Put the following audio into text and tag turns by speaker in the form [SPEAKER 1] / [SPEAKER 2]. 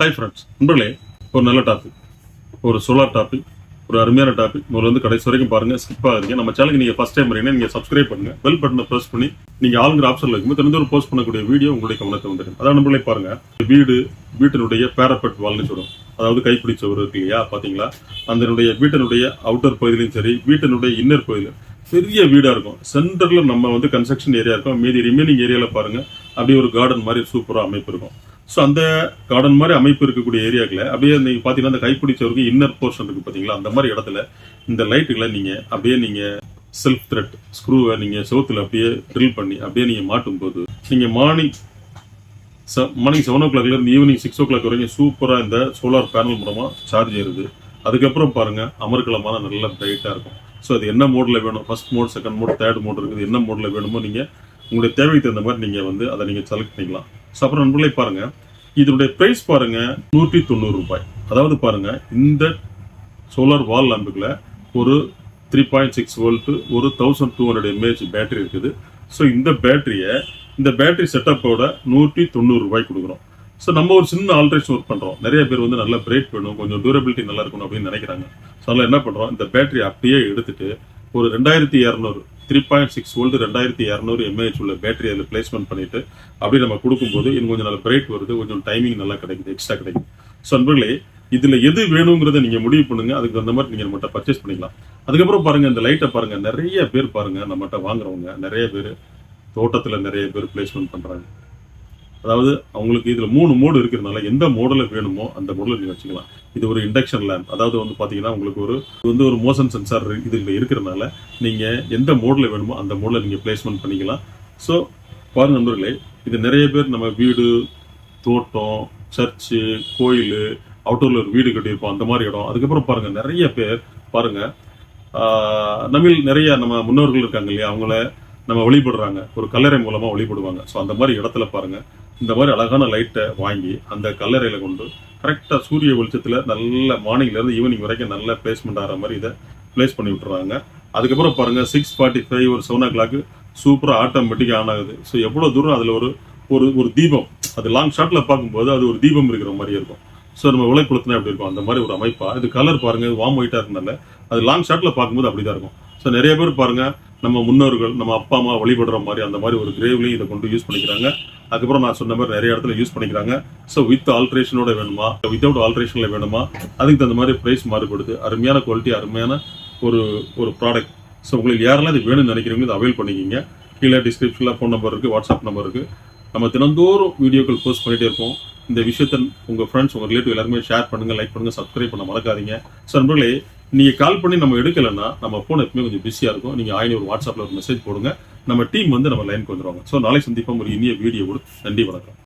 [SPEAKER 1] Hi friends நண்பர்களே ஒரு நல்ல டாபிக் ஒரு சோலார் டாபிக் ஒரு அருமையான டாபிக் முதல்ல வந்து கடைசி வரைக்கும் பாருங்க ஸ்கிப் இருக்கு நம்ம சேனலுக்கு நீங்க ஃபஸ்ட் டைம் வரீங்கன்னா நீங்க சப்ஸ்கிரைப் பண்ணுங்க. பெல் பட்டனை ப்ரெஸ் பண்ணி நீங்கள் ஆளுங்கிற ஆப்ஷன்ல இருக்கும்போது தினந்தோறும் போஸ்ட் பண்ணக்கூடிய வீடியோ உங்களுடைய கவனத்தை வந்துடும் அதான் நம்மளே பாருங்க வீடு வீட்டினுடைய பேரப்பட் வால்னு சொல்லுவோம் அதாவது கைப்பிடி சுவர் இருக்கு இல்லையா பாத்தீங்களா? அதனுடைய வீட்டினுடைய அவுட்டர் பகுதியிலும் சரி வீட்டினுடைய இன்னர் பகுதியிலும் பெரிய வீடா இருக்கும். சென்டரில் நம்ம வந்து கன்ஸ்ட்ரக்ஷன் ஏரியா இருக்கும். மீதி ரிமைனிங் ஏரியால பாருங்க அப்படியே ஒரு கார்டன் மாதிரி சூப்பரா அமைப்பு இருக்கும். ஸோ அந்த கார்டன் மாதிரி அமைப்பு இருக்கக்கூடிய ஏரியாக்கில் அப்படியே நீங்கள் பார்த்தீங்கன்னா அந்த கைப்பிடிச்சவருக்கு இன்னர் போர்ஷன் இருக்குது பார்த்தீங்களா அந்த மாதிரி இடத்துல இந்த லைட்டுகளை நீங்கள் அப்படியே நீங்கள் செல்ஃப் த்ரெட் ஸ்க்ரூவை நீங்கள் செவத்தில் அப்படியே ட்ரில் பண்ணி அப்படியே நீங்கள் மாட்டும் போது நீங்கள் மார்னிங் மார்னிங் செவன் ஓ கிளாக்லேருந்து ஈவினிங் சிக்ஸ் ஓ கிளாக் வரைக்கும் சூப்பராக இந்த சோலார் பேனல் மூலமாக சார்ஜ் ஏறுது. அதுக்கப்புறம் பாருங்கள் அமர்க்கலமான நல்ல பிரைட்டாக இருக்கும். ஸோ அது என்ன மோடில் வேணும்? First mode second mode third mode இருக்குது. என்ன மோடில் வேணுமோ நீங்கள் உங்களுடைய தேவைக்கு தகுந்த மாதிரி நீங்கள் வந்து அதை நீங்கள் செலக்ட் பண்ணிக்கலாம். ஸோ அப்புறம் நண்பர்களே பாருங்கள் இதனுடைய பிரைஸ் பாருங்க நூற்றி தொண்ணூறு ரூபாய். அதாவது பாருங்க இந்த சோலார் வால் லேம்புக்குள்ள ஒரு த்ரீ பாயிண்ட் சிக்ஸ் வோல்ட்டு ஒரு thousand two hundred mAh battery இருக்குது. ஸோ இந்த பேட்டரியை இந்த பேட்டரி செட்டப்போட நூற்றி தொண்ணூறு ரூபாய் கொடுக்குறோம். ஸோ நம்ம ஒரு சின்ன ஆல்ட்ரேஷன் ஒர்க் பண்ணுறோம் நிறைய பேர் வந்து நல்லா பிரேக் வேணும் கொஞ்சம் டியூரபிலிட்டி நல்லா இருக்கணும் அப்படின்னு நினைக்கிறாங்க. ஸோ அதில் என்ன பண்ணுறோம் இந்த பேட்டரி அப்படியே எடுத்துட்டு ஒரு ரெண்டாயிரத்தி இரநூறு த்ரீ பாயிண்ட் சிக்ஸ் ஓல்டு ரெண்டாயிரத்தி இரநூறு எம்ஏஹெச் உள்ள பேட்டரி அதில் பிளேஸ்மெண்ட் பண்ணிட்டு அப்படி நம்ம கொடுக்கும்போது இன்னும் கொஞ்சம் நல்லா பிரேக் வருது கொஞ்சம் டைமிங் நல்லா கிடைக்குது எக்ஸ்ட்ரா கிடைக்குது. ஸோ நண்பர்களே இதில் எது வேணுங்கிறத நீங்கள் முடிவு பண்ணுங்க அதுக்கு தகுந்த மாதிரி நீங்கள் நம்மகிட்ட பர்ச்சேஸ் பண்ணிக்கலாம். அதுக்கப்புறம் பாருங்கள் இந்த லைட்டை பாருங்கள் நிறைய பேர் பாருங்கள் நம்மகிட்ட வாங்குறவங்க நிறைய பேர் தோட்டத்தில் நிறைய பேர் பிளேஸ்மெண்ட் பண்ணுறாங்க அதாவது அவங்களுக்கு இதுல மூணு மோடு இருக்கிறதுனால எந்த மோடில் வேணுமோ அந்த மோடில் நீங்க வச்சுக்கலாம். இது ஒரு இண்டக்ஷன் லேம்ப் அதாவது வந்து பார்த்தீங்கன்னா உங்களுக்கு ஒரு வந்து ஒரு மோஷன் சென்சார் இதுல இருக்கிறதுனால நீங்க எந்த மோடில் வேணுமோ அந்த மோடில் நீங்க பிளேஸ்மெண்ட் பண்ணிக்கலாம். ஸோ பாருங்க நண்பர்களே இது நிறைய பேர் நம்ம வீடு தோட்டம் சர்ச்சு கோயில் அவுட்டோர்ல ஒரு வீடு கட்டியிருப்போம் அந்த மாதிரி இடம். அதுக்கப்புறம் பாருங்க நிறைய பேர் பாருங்க ஆஹ், நம்மில் நிறைய நம்ம முன்னோர்கள் இருக்காங்க இல்லையா? அவங்கள நம்ம வழிபடுறாங்க. ஒரு கல்லறை மூலமாக வழிபடுவாங்க. ஸோ அந்த மாதிரி இடத்துல பாருங்க இந்த மாதிரி அழகான லைட்டை வாங்கி அந்த கல்லறையில் கொண்டு கரெக்டாக சூரிய வெளிச்சத்தில் நல்ல மார்னிங்லேருந்து ஈவினிங் வரைக்கும் நல்ல பிளேஸ்மெண்ட் ஆகிற மாதிரி இதை பிளேஸ் பண்ணி விட்டுறாங்க. அதுக்கப்புறம் பாருங்கள் சிக்ஸ் ஃபார்ட்டி ஃபைவ் ஒரு செவன் ஓ கிளாக்கு சூப்பராக ஆட்டோமேட்டிக்காக ஆன் ஆகுது. ஸோ எவ்வளோ தூரம் அதில் ஒரு ஒரு ஒரு தீபம் அது லாங் ஷாட்டில் பார்க்கும்போது அது ஒரு தீபம் இருக்கிற மாதிரி இருக்கும். ஸோ நம்ம விளைக்குளத்தினா எப்படி இருக்கும். அந்த மாதிரி ஒரு அமைப்பாக இது கலர் பாருங்கள் வாம் ஒயிட்டாக இருந்தால அது லாங் ஷாட்டில் பார்க்கும்போது அப்படிதான் இருக்கும். ஸோ நிறைய பேர் பாருங்கள் நம்ம முன்னோர்கள் நம்ம அப்பா அம்மா வழிபடுற மாதிரி அந்த மாதிரி ஒரு கிரேவ்லையும் இதை கொண்டு யூஸ் பண்ணிக்கிறாங்க. அதுக்கப்புறம் நான் சொன்ன மாதிரி நிறைய இடத்துல யூஸ் பண்ணிக்கிறாங்க. ஸோ வித் ஆல்ட்ரேஷனோட வேணுமா? வித்தவுட் ஆல்ட்ரேஷனில் வேணுமா? அதுக்கு தகுந்த மாதிரி ப்ரைஸ் மாறுபடுது. அருமையான குவாலிட்டி அருமையான ஒரு ஒரு ப்ராடக்ட் ஸோ உங்களுக்கு யாரெல்லாம் இது வேணும்னு நினைக்கிறீங்களோ இதை அவைல் பண்ணிக்கிங்க. கீழே டிஸ்கிரிப்ஷனில் ஃபோன் நம்பர் இருக்குது வாட்ஸ்அப் நம்பர் இருக்குது நம்ம தினந்தோறும் வீடியோக்கள் போஸ்ட் பண்ணிகிட்டே இருப்போம். இந்த விஷயத்தை உங்கள் ஃப்ரெண்ட்ஸ் உங்கள் ரிலேட்டிவ் எல்லாருமே ஷேர் பண்ணுங்கள் லைக் பண்ணுங்கள் சப்ஸ்கிரைப் பண்ண மறக்காதீங்க. ஸோ நண்பர்களே நீங்கள் கால் பண்ணி நம்ம எடுக்கலைன்னா நம்ம ஃபோன் எப்பவுமே கொஞ்சம் பிஸியாக இருக்கும். நீங்கள் ஆயிரம் ஒரு வாட்ஸ்அப்பில் ஒரு மெசேஜ் போடுங்க. நம்ம டீம் வந்து நம்ம லைனுக்கு வந்துடுவாங்க ஸோ நாளை சந்திப்போம். ஒரு இனிய வீடியோவோடு நன்றி வணக்கம்.